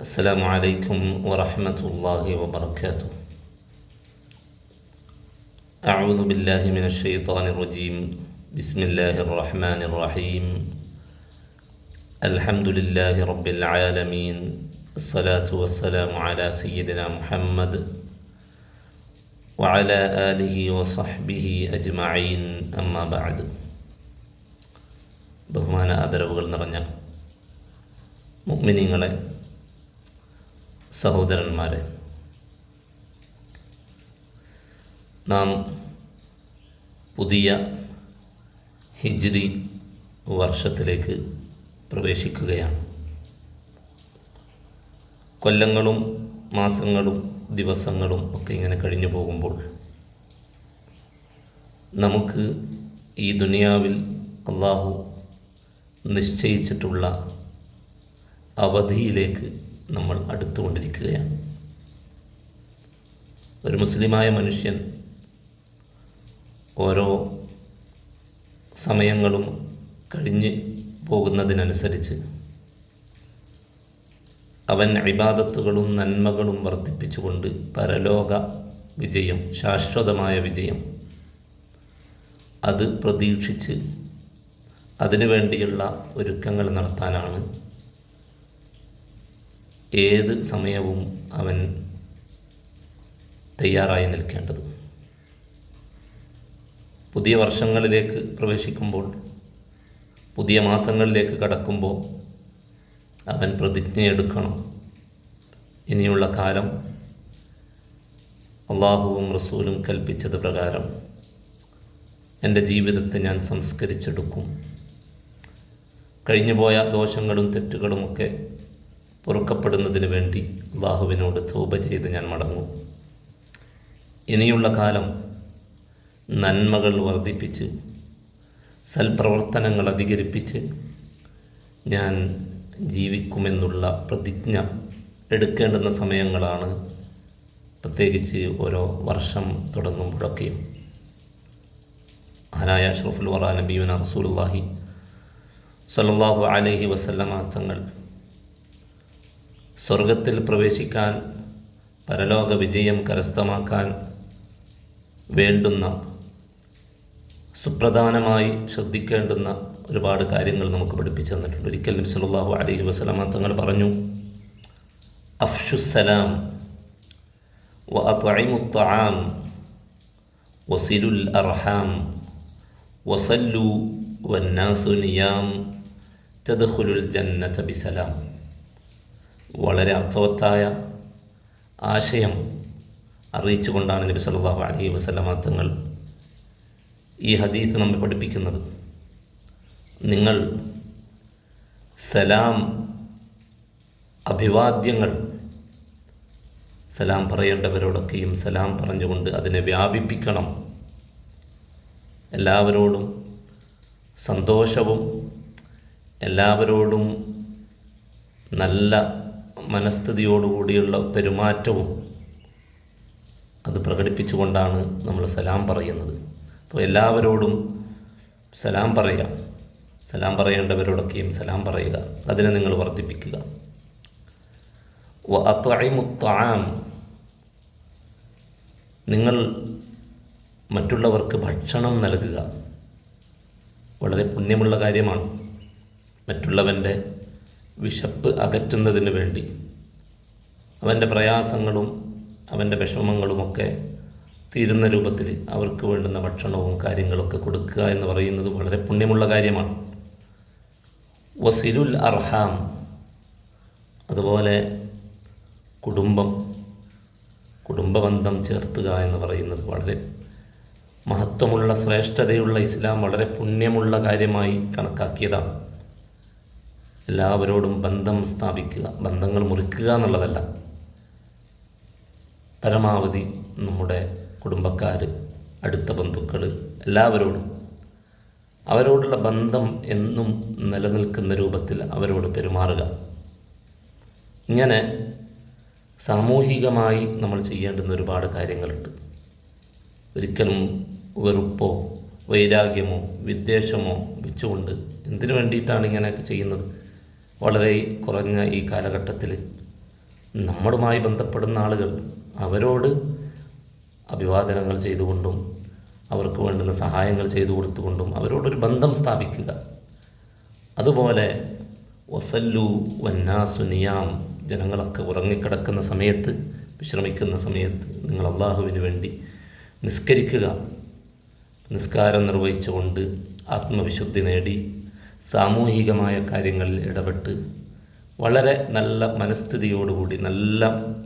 السلام عليكم ورحمة الله وبركاته أعوذ بالله من الشيطان الرجيم بسم الله الرحمن الرحيم الحمد لله رب العالمين الصلاة والسلام على سيدنا محمد وعلى آله وصحبه أجمعين أما بعد بهمان أدرب غلنا رنجا مؤمنين عليه സഹോദരന്മാരെ നാം പുതിയ ഹിജ്രി വർഷത്തിലേക്ക് പ്രവേശിക്കുകയാണ്. കൊല്ലങ്ങളും മാസങ്ങളും ദിവസങ്ങളും ഒക്കെ ഇങ്ങനെ കഴിഞ്ഞു പോകുമ്പോൾ നമുക്ക് ഈ ദുനിയാവിൽ അള്ളാഹു നിശ്ചയിച്ചിട്ടുള്ള അവധിയിലേക്ക് നമ്മൾ അടുത്തുകൊണ്ടിരിക്കുകയാണ്. ഒരു മുസ്ലിമായ മനുഷ്യൻ ഓരോ സമയങ്ങളും കഴിഞ്ഞ് പോകുന്നതിനനുസരിച്ച് അവൻ ഇബാദത്തുകളും നന്മകളും വർദ്ധിപ്പിച്ചുകൊണ്ട് പരലോക വിജയം ശാശ്വതമായ വിജയം അത് പ്രതീക്ഷിച്ച് അതിനുവേണ്ടിയുള്ള ഒരുക്കങ്ങൾ നടത്താനാണ് ഏത് സമയവും അവൻ തയ്യാറായി നിൽക്കേണ്ടത്. പുതിയ വർഷങ്ങളിലേക്ക് പ്രവേശിക്കുമ്പോൾ പുതിയ മാസങ്ങളിലേക്ക് കടക്കുമ്പോൾ അവൻ പ്രതിജ്ഞയെടുക്കണം ഇനിയുള്ള കാലം അള്ളാഹുവും റസൂലും കൽപ്പിച്ചത് പ്രകാരം എന്റെ ജീവിതത്തെ ഞാൻ സംസ്കരിച്ചെടുക്കും. കഴിഞ്ഞുപോയ ദോഷങ്ങളും തെറ്റുകളുമൊക്കെ പൊറുക്കപ്പെടുന്നതിന് വേണ്ടി അള്ളാഹുവിനോട് തോപ ചെയ്ത് ഞാൻ മടങ്ങും. ഇനിയുള്ള കാലം നന്മകൾ വർദ്ധിപ്പിച്ച് സൽപ്രവർത്തനങ്ങൾ അധികരിപ്പിച്ച് ഞാൻ ജീവിക്കുമെന്നുള്ള പ്രതിജ്ഞ എടുക്കേണ്ടുന്ന സമയങ്ങളാണ് പ്രത്യേകിച്ച് ഓരോ വർഷം തുടങ്ങുമ്പോഴൊക്കെയും. ആനായ അഷ്റഫുൽ വറ നബീവന റസൂലുള്ളാഹി സല്ലാഹു അലൈഹി വസല്ലമ തങ്ങൾ സ്വർഗത്തിൽ പ്രവേശിക്കാൻ പരലോക വിജയം കരസ്ഥമാക്കാൻ വേണ്ടുന്ന സുപ്രധാനമായി ശ്രദ്ധിക്കേണ്ടുന്ന ഒരുപാട് കാര്യങ്ങൾ നമുക്ക് പഠിപ്പിച്ചു തന്നിട്ടുണ്ട്. ഒരിക്കൽ നബി സല്ലല്ലാഹു അലൈഹി വസല്ലമ തങ്ങൾ പറഞ്ഞു അഫ്ഷുസലാം വ വസിലുൽ അർഹാം വസല്ലു വന്നാസുനിയാം തദ്ഖുലുൽ ജന്നത ബിസലാം. വളരെ അർത്ഥവത്തായ ആശയം അറിയിച്ചുകൊണ്ടാണ് നബി സല്ലല്ലാഹു അലൈഹി വസല്ലമ തങ്ങൾ ഈ ഹദീസ് നമ്മെ പഠിപ്പിക്കുന്നത്. നിങ്ങൾ സലാം അഭിവാദ്യങ്ങൾ സലാം പറയേണ്ടവരോടൊക്കെയും സലാം പറഞ്ഞുകൊണ്ട് അതിനെ വ്യാപിപ്പിക്കണം. എല്ലാവരോടും സന്തോഷവും എല്ലാവരോടും നല്ല മനസ്ഥിതിയോടുകൂടിയുള്ള പെരുമാറ്റവും അത് പ്രകടിപ്പിച്ചുകൊണ്ടാണ് നമ്മൾ സലാം പറയുന്നത്. അപ്പോൾ എല്ലാവരോടും സലാം പറയാം സലാം പറയേണ്ടവരോടൊക്കെയും സലാം പറയുക. അതിനെ നിങ്ങൾ വർദ്ധിപ്പിക്കുക. അത്വഴിമുത്താം നിങ്ങൾ മറ്റുള്ളവർക്ക് ഭക്ഷണം നൽകുക. വളരെ പുണ്യമുള്ള കാര്യമാണ്. മറ്റുള്ളവന്റെ വിശപ്പ് അകറ്റുന്നതിന് വേണ്ടി. അവന്റെ പ്രയാസങ്ങളും അവന്റെ വിഷമങ്ങളുമൊക്കെ തീരുന്ന രൂപത്തിൽ അവർക്ക് വേണ്ടുന്ന ഭക്ഷണവും കാര്യങ്ങളൊക്കെ കൊടുക്കുക എന്ന് പറയുന്നത് വളരെ പുണ്യമുള്ള കാര്യമാണ്. വസിലുൽ അർഹാം അതുപോലെ കുടുംബം കുടുംബബന്ധം ചേർത്തുക എന്ന് പറയുന്നത് വളരെ മഹത്വമുള്ള ശ്രേഷ്ഠതയുള്ള ഇസ്ലാം വളരെ പുണ്യമുള്ള കാര്യമായി കണക്കാക്കിയതാണ്. എല്ലാവരോടും ബന്ധം സ്ഥാപിക്കുക ബന്ധങ്ങൾ മുറിക്കുക എന്നുള്ളതല്ല. പരമാവധി നമ്മുടെ കുടുംബക്കാർ അടുത്ത ബന്ധുക്കൾ എല്ലാവരോടും അവരോടുള്ള ബന്ധം എന്നും നിലനിൽക്കുന്ന രൂപത്തിൽ അവരോട് പെരുമാറുക. ഇങ്ങനെ സാമൂഹികമായി നമ്മൾ ചെയ്യേണ്ടുന്ന ഒരുപാട് കാര്യങ്ങളുണ്ട്. ഒരിക്കലും വെറുപ്പോ വൈരാഗ്യമോ വിദ്വേഷമോ വെച്ചുകൊണ്ട് എന്തിനു വേണ്ടിയിട്ടാണ് ഇങ്ങനെയൊക്കെ ചെയ്യുന്നത്? വളരെ കുറഞ്ഞ ഈ കാലഘട്ടത്തിൽ നമ്മളുമായി ബന്ധപ്പെടുന്ന ആളുകൾ അവരോട് അഭിവാദനങ്ങൾ ചെയ്തുകൊണ്ടും അവർക്ക് വേണ്ടുന്ന സഹായങ്ങൾ ചെയ്തു കൊടുത്തുകൊണ്ടും അവരോടൊരു ബന്ധം സ്ഥാപിക്കുക. അതുപോലെ വസല്ലു വന്നാസു നിയാം ജനങ്ങളൊക്കെ ഉറങ്ങിക്കിടക്കുന്ന സമയത്ത് വിശ്രമിക്കുന്ന സമയത്ത് നിങ്ങൾ അള്ളാഹുവിന് വേണ്ടി നിസ്കരിക്കുക. നിസ്കാരം നിർവഹിച്ചുകൊണ്ട് ആത്മവിശുദ്ധി നേടി സാമൂഹികമായ കാര്യങ്ങളിൽ ഇടപെട്ട് വളരെ നല്ല മനസ്ഥിതിയോടുകൂടി നല്ല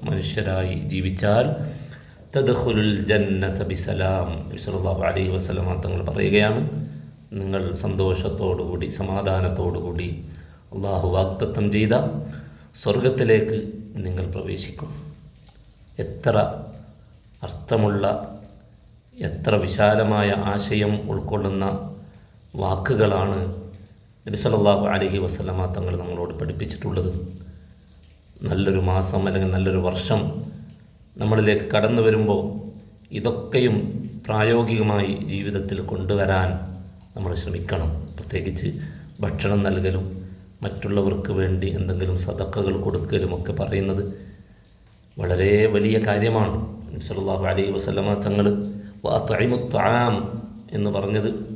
മനുഷ്യരായി ജീവിച്ചാൽ തദ്ഖുലുൽ ജന്നത ബിസലാം. സല്ലല്ലാഹു അലൈഹി വസല്ലമ തങ്ങൾ പറയുകയാണ് നിങ്ങൾ സന്തോഷത്തോടുകൂടി സമാധാനത്തോടുകൂടി അള്ളാഹു വാക്തത്വം ചെയ്ത സ്വർഗത്തിലേക്ക് നിങ്ങൾ പ്രവേശിക്കും. എത്ര അർത്ഥമുള്ള എത്ര വിശാലമായ ആശയം ഉൾക്കൊള്ളുന്ന വാക്കുകളാണ് നബി അലഹി വസ്ലമ തങ്ങൾ നമ്മളോട് പഠിപ്പിച്ചിട്ടുള്ളത് നല്ലൊരു മാസം അല്ലെങ്കിൽ നല്ലൊരു വർഷം നമ്മളിലേക്ക് കടന്നു വരുമ്പോൾ ഇതൊക്കെയും പ്രായോഗികമായി ജീവിതത്തിൽ കൊണ്ടുവരാൻ നമ്മൾ ശ്രമിക്കണം. പ്രത്യേകിച്ച് ഭക്ഷണം നൽകലും മറ്റുള്ളവർക്ക് വേണ്ടി എന്തെങ്കിലും സതക്കകൾ കൊടുക്കലും ഒക്കെ പറയുന്നത് വളരെ വലിയ കാര്യമാണ്. നബി സല്ലല്ലാഹു അലൈഹി വസല്ലമ തങ്ങൾ തൈമുത്താം എന്ന് പറഞ്ഞത്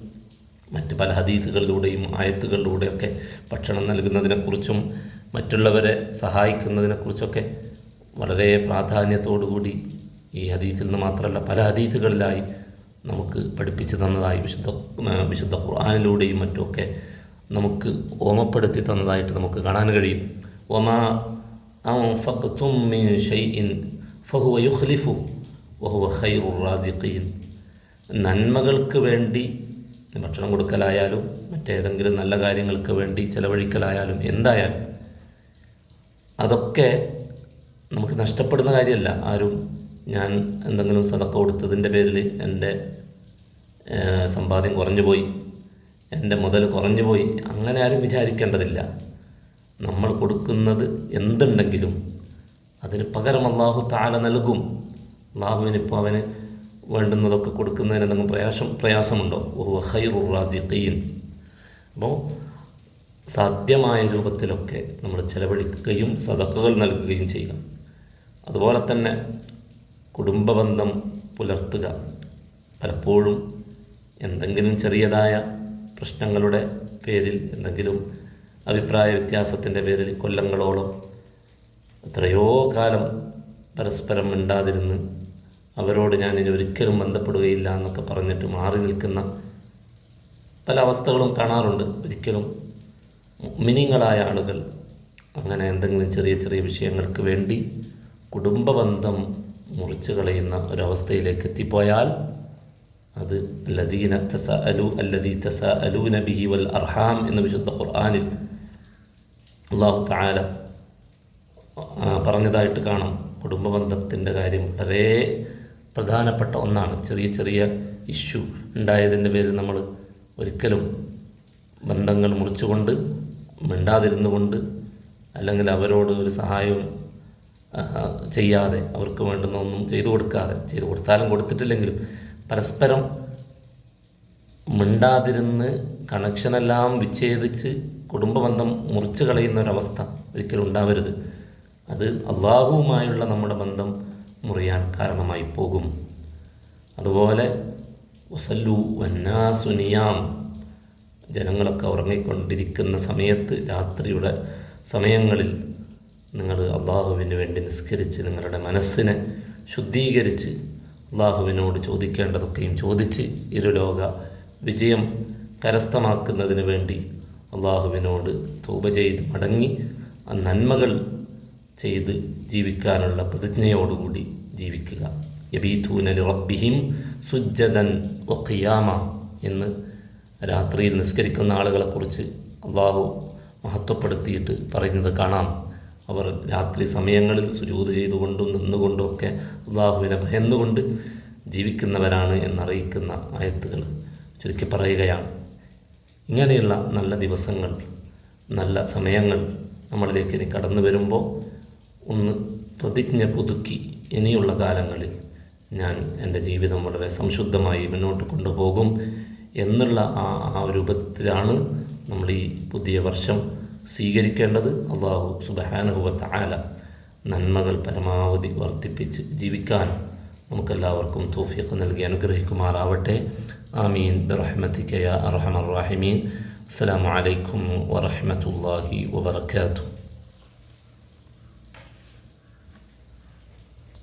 മറ്റ് പല ഹദീത്തുകളിലൂടെയും ആയത്തുകളിലൂടെയൊക്കെ ഭക്ഷണം നൽകുന്നതിനെക്കുറിച്ചും മറ്റുള്ളവരെ സഹായിക്കുന്നതിനെക്കുറിച്ചൊക്കെ വളരെ പ്രാധാന്യത്തോടുകൂടി ഈ ഹദീസിൽ നിന്ന് മാത്രമല്ല പല ഹദീസുകളിലായി നമുക്ക് പഠിപ്പിച്ചു തന്നതായി വിശുദ്ധ വിശുദ്ധ ഖുർആാനിലൂടെയും മറ്റുമൊക്കെ നമുക്ക് ഓമപ്പെടുത്തി തന്നതായിട്ട് നമുക്ക് കാണാൻ കഴിയും. ഒമാ ഫഹുവ യുഖ്ലിഫു വഹുവ റാസിഖീൻ. നന്മകൾക്ക് വേണ്ടി ഭക്ഷണം കൊടുക്കലായാലും മറ്റേതെങ്കിലും നല്ല കാര്യങ്ങൾക്ക് വേണ്ടി ചിലവഴിക്കലായാലും എന്തായാലും അതൊക്കെ നമുക്ക് നഷ്ടപ്പെടുന്ന കാര്യമല്ല. ആരും ഞാൻ എന്തെങ്കിലും സതക്ക കൊടുത്തതിന്റെ പേരിൽ എന്റെ സമ്പാദ്യം കുറഞ്ഞു പോയി എന്റെ മുതൽ കുറഞ്ഞു പോയി അങ്ങനെ ആരും വിചാരിക്കേണ്ടതില്ല. നമ്മൾ കൊടുക്കുന്നത് എന്തുണ്ടെങ്കിലും അതിന് പകരം അള്ളാഹു താല നൽകും. അള്ളാഹുവിനിപ്പോൾ അവന് വേണ്ടുന്നതൊക്കെ കൊടുക്കുന്നതിന് എന്തെങ്കിലും പ്രയാസം പ്രയാസമുണ്ടോ? ഓ ഹൈറുർ റാസിഖീൻ. അപ്പോൾ സാധ്യമായ രൂപത്തിലൊക്കെ നമ്മൾ ചെലവഴിക്കുകയും സതക്കുകൾ നൽകുകയും ചെയ്യുക. അതുപോലെ തന്നെ കുടുംബബന്ധം പുലർത്തുക. പലപ്പോഴും എന്തെങ്കിലും ചെറിയതായ പ്രശ്നങ്ങളുടെ പേരിൽ എന്തെങ്കിലും അഭിപ്രായ വ്യത്യാസത്തിന്റെ പേരിൽ കൊല്ലങ്ങളോളം എത്രയോ കാലം പരസ്പരം മിണ്ടാതിരുന്ന് അവരോട് ഞാൻ ഇനി ഒരിക്കലും ബന്ധപ്പെടുകയില്ല എന്നൊക്കെ പറഞ്ഞിട്ട് മാറി നിൽക്കുന്ന പല അവസ്ഥകളും കാണാറുണ്ട്. ഒരിക്കലും മിനിങ്ങളായ ആളുകൾ അങ്ങനെ എന്തെങ്കിലും ചെറിയ ചെറിയ വിഷയങ്ങൾക്ക് വേണ്ടി കുടുംബ ബന്ധം മുറിച്ചു കളയുന്ന ഒരവസ്ഥയിലേക്ക് എത്തിപ്പോയാൽ അത് ലദീന തസ അലു അല്ലദീ തസ അലു നബിഹി വൽ അർഹാം എന്ന വിശുദ്ധ ഖുർആാനിൽ അള്ളാഹു താല പറഞ്ഞതായിട്ട് കാണാം. കുടുംബ ബന്ധത്തിന്റെ കാര്യം വളരെ പ്രധാനപ്പെട്ട ഒന്നാണ്. ചെറിയ ചെറിയ ഇഷ്യൂ ഉണ്ടായതിന്റെ പേരിൽ നമ്മൾ ഒരിക്കലും ബന്ധങ്ങൾ മുറിച്ചുകൊണ്ട് മിണ്ടാതിരുന്നു കൊണ്ട് അല്ലെങ്കിൽ അവരോട് ഒരു സഹായവും ചെയ്യാതെ അവർക്ക് വേണ്ടുന്ന ഒന്നും ചെയ്തു കൊടുക്കാതെ ചെയ്തു കൊടുത്താലും കൊടുത്തിട്ടില്ലെങ്കിലും പരസ്പരം മിണ്ടാതിരുന്ന് കണക്ഷനെല്ലാം വിച്ഛേദിച്ച് കുടുംബബന്ധം മുറിച്ചു കളയുന്ന ഒരവസ്ഥ ഒരിക്കലും ഉണ്ടാവരുത്. അത് അള്ളാഹുവുമായുള്ള നമ്മുടെ ബന്ധം മുറിയാൻ കാരണമായി പോകും. അതുപോലെ വസല്ലു വന്നാസുനിയാം ജനങ്ങളൊക്കെ ഉറങ്ങിക്കൊണ്ടിരിക്കുന്ന സമയത്ത് രാത്രിയുടെ സമയങ്ങളിൽ നിങ്ങൾ അള്ളാഹുവിന് വേണ്ടി നിസ്കരിച്ച് നിങ്ങളുടെ മനസ്സിനെ ശുദ്ധീകരിച്ച് അള്ളാഹുവിനോട് ചോദിക്കേണ്ടതൊക്കെയും ചോദിച്ച് ഇരുലോക വിജയം കരസ്ഥമാക്കുന്നതിന് വേണ്ടി അള്ളാഹുവിനോട് തൂപ ചെയ്ത് മടങ്ങി. ആ നന്മകൾ ചെയ്ത് ജീവിക്കാനുള്ള പ്രതിജ്ഞയോടുകൂടി ജീവിക്കുക. യബീഥൂന റബ്ബിഹിം സുജ്ജദൻ ഒഖിയാമ എന്ന് രാത്രിയിൽ നിസ്കരിക്കുന്ന ആളുകളെക്കുറിച്ച് അള്ളാഹു മഹത്വപ്പെടുത്തിയിട്ട് പറയുന്നത് കാണാം. അവർ രാത്രി സമയങ്ങളിൽ സുജൂത് ചെയ്തുകൊണ്ടും നിന്നുകൊണ്ടും ഒക്കെ അള്ളാഹുവിനെ ഭയന്നുകൊണ്ട് ജീവിക്കുന്നവരാണ് എന്നറിയിക്കുന്ന ആയത്തുകൾ ചുരുക്കി പറയുകയാണ്. ഇങ്ങനെയുള്ള നല്ല ദിവസങ്ങൾ നല്ല സമയങ്ങൾ നമ്മളിലേക്ക് ഇനി കടന്നു വരുമ്പോൾ ഒന്ന് പ്രതിജ്ഞ പുതുക്കി ഇനിയുള്ള കാലങ്ങളിൽ ഞാൻ എന്റെ ജീവിതം വളരെ സംശുദ്ധമായി മുന്നോട്ട് കൊണ്ടുപോകും എന്നുള്ള ആ ആ രൂപത്തിലാണ് നമ്മൾ ഈ പുതിയ വർഷം സ്വീകരിക്കേണ്ടത്. അള്ളാഹു സുബഹാനുഭവത്ത് ആല നന്മകൾ പരമാവധി വർദ്ധിപ്പിച്ച് ജീവിക്കാൻ നമുക്കെല്ലാവർക്കും തോഫിയൊക്കെ നൽകി അനുഗ്രഹിക്കുമാറാവട്ടെ. ആമീൻ. ബിറഹ്മത്തിക്കയ അറഹമർ റാഹിമീൻ. അസ്സാം വലൈക്കും വറഹ്മത്തുള്ളാഹി വബറകാതുഹു.